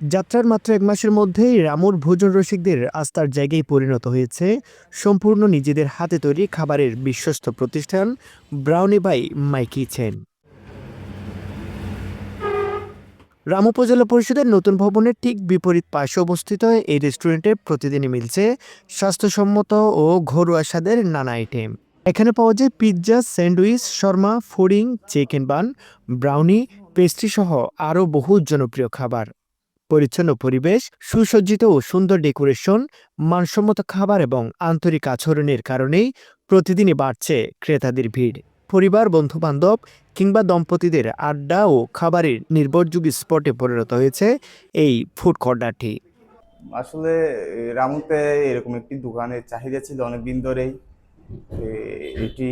যাত্রার মাত্র এক মাসের মধ্যেই রামুর ভোজন রসিকদের আস্থার জায়গায় পরিণত হয়েছে সম্পূর্ণ নিজেদের হাতে তৈরি খাবারের বিশ্বস্ত প্রতিষ্ঠান brownie by Mikey chain. Ram উপজেলা পরিষদের নতুন ভবনের ঠিক বিপরীত পাশে অবস্থিত এই রেস্টুরেন্টে প্রতিদিনই মিলছে স্বাস্থ্যসম্মত ও ঘরোয়া স্বাদের নানা আইটেম। এখানে পাওয়া যায় pizza, sandwich, shawarma, pudding, chicken bun, brownie, pastry সহ আরও বহু জনপ্রিয় খাবার। পরিচ্ছন্ন পরিবেশ, সুসজ্জিত ও সুন্দর ডেকোরেশন, মানসম্মত খাবার এবং আন্তরিক আচরণের কারণেই প্রতিদিনই বাড়ছে ক্রেতাদের ভিড়। পরিবার, বন্ধুবান্ধব কিংবা দম্পতিদের আড্ডা ও খাবারের নির্ভরযোগী স্পটে পরিণত হয়েছে এই ফুড কর্নারটি। আসলে রামুতে এরকম একটি দোকানের চাহিদা ছিল অনেক দিন ধরেই এটি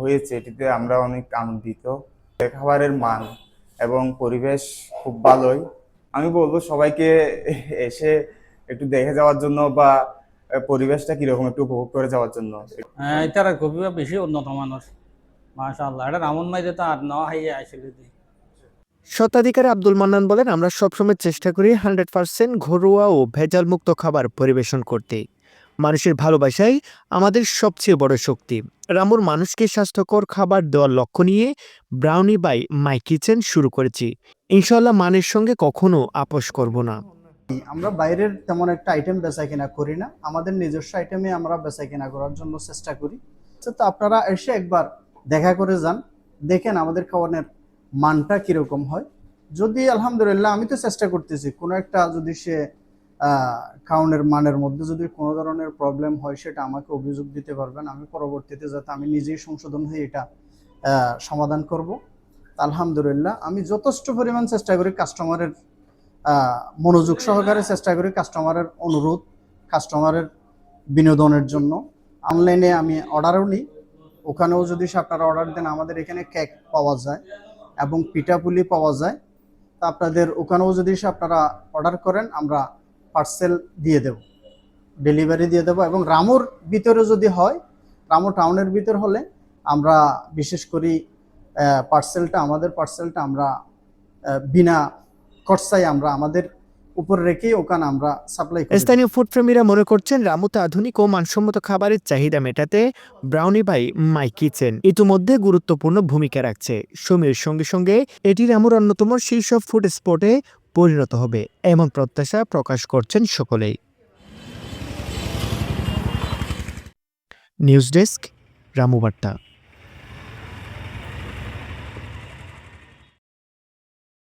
হয়েছে, এটিতে আমরা অনেক আনন্দিত। খাবারের মান এবং পরিবেশ খুব ভালোই। আমি বলব সবাইকে এসে একটু দেখে যাওয়ার জন্য বা পরিবেশটা কীরকম একটু উপভোগ করে যাওয়ার জন্য। হ্যাঁ এটার খুবই বেশি উন্নত মানুষ মাশাআল্লাহ এটা রামন মাইতে তো আর না হাইয়ে আসলে যদি স্বত্বাধিকারী আব্দুল মান্নান বলেন আমরা সবসময় চেষ্টা করি হান্ড্রেড পার্সেন্ট ঘরোয়া ও ভেজাল মুক্ত খাবার পরিবেশন করতে। মানুষের ভালোবাসাই আমাদের সবচেয়ে বড় শক্তি। রামুর মানুষকে স্বাস্থ্যকর খাবার দেওয়ার লক্ষ্য নিয়ে ব্রাউনি বাই মাই কিচেন শুরু করেছি। ইনশাল্লাহ মানের সঙ্গে কখনো আপোষ করব না। আমরা বাইরের তেমন একটা আইটেম বেচা কিনা করি না। আমাদের নিজস্ব আইটেমে আমরা বেচা কিনা করার জন্য চেষ্টা করি। তো আপনারা এসে একবার দেখা করে যান। দেখেন আমাদের খাওয়ানোর মানটা কীরকম হয়। যদি আলহামদুলিল্লাহ, আমি তো চেষ্টা করতেছি। কোনো একটা যদি সে খাওয়ানোর মানের মধ্যে যদি কোনো ধরনের প্রবলেম হয় সেটা আমাকে অভিযোগ দিতে পারবেন। আমি পরবর্তীতে যাতে আমি নিজেই সংশোধন হয়ে এটা সমাধান করব। আলহামদুলিল্লাহ, আমি যথেষ্ট পরিমাণ চেষ্টা করি কাস্টমারের মনোযোগ সহকারে চেষ্টা করি কাস্টমারের অনুরোধ কাস্টমারের বিনোদনের জন্য। অনলাইনে আমি অর্ডারও নিই। ওখানেও যদি আপনারা অর্ডার দেন, আমাদের এখানে কেক পাওয়া যায় এবং পিঠাপুলি পাওয়া যায়। তা আপনাদের ওখানেও যদি আপনারা অর্ডার করেন, আমরা পার্সেল দিয়ে দেব। ডেলিভারি দিয়ে দেবো এবং রামুর ভিতরে যদি হয়, রামু টাউনের ভিতর হলে আমরা বিশেষ করি পার্সেলটা আমাদের পার্সেলটা আমরা বিনা খরচায় আমরা আমাদের উপর রেখেই ওখানে আমরা সাপ্লাই স্থানীয় ফুড প্রেমীরা মনে করছেন রামুতে আধুনিক ও মানসম্মত খাবারের চাহিদা মেটাতে ব্রাউনি বাই মাই কিচেন ইতিমধ্যে গুরুত্বপূর্ণ ভূমিকা রাখছে। সময়ের সঙ্গে সঙ্গে এটি রামুর অন্যতম শীর্ষ ফুড স্পটে পরিণত হবে এমন প্রত্যাশা প্রকাশ করছেন সকলেই। নিউজ ডেস্ক রামু বার্তা।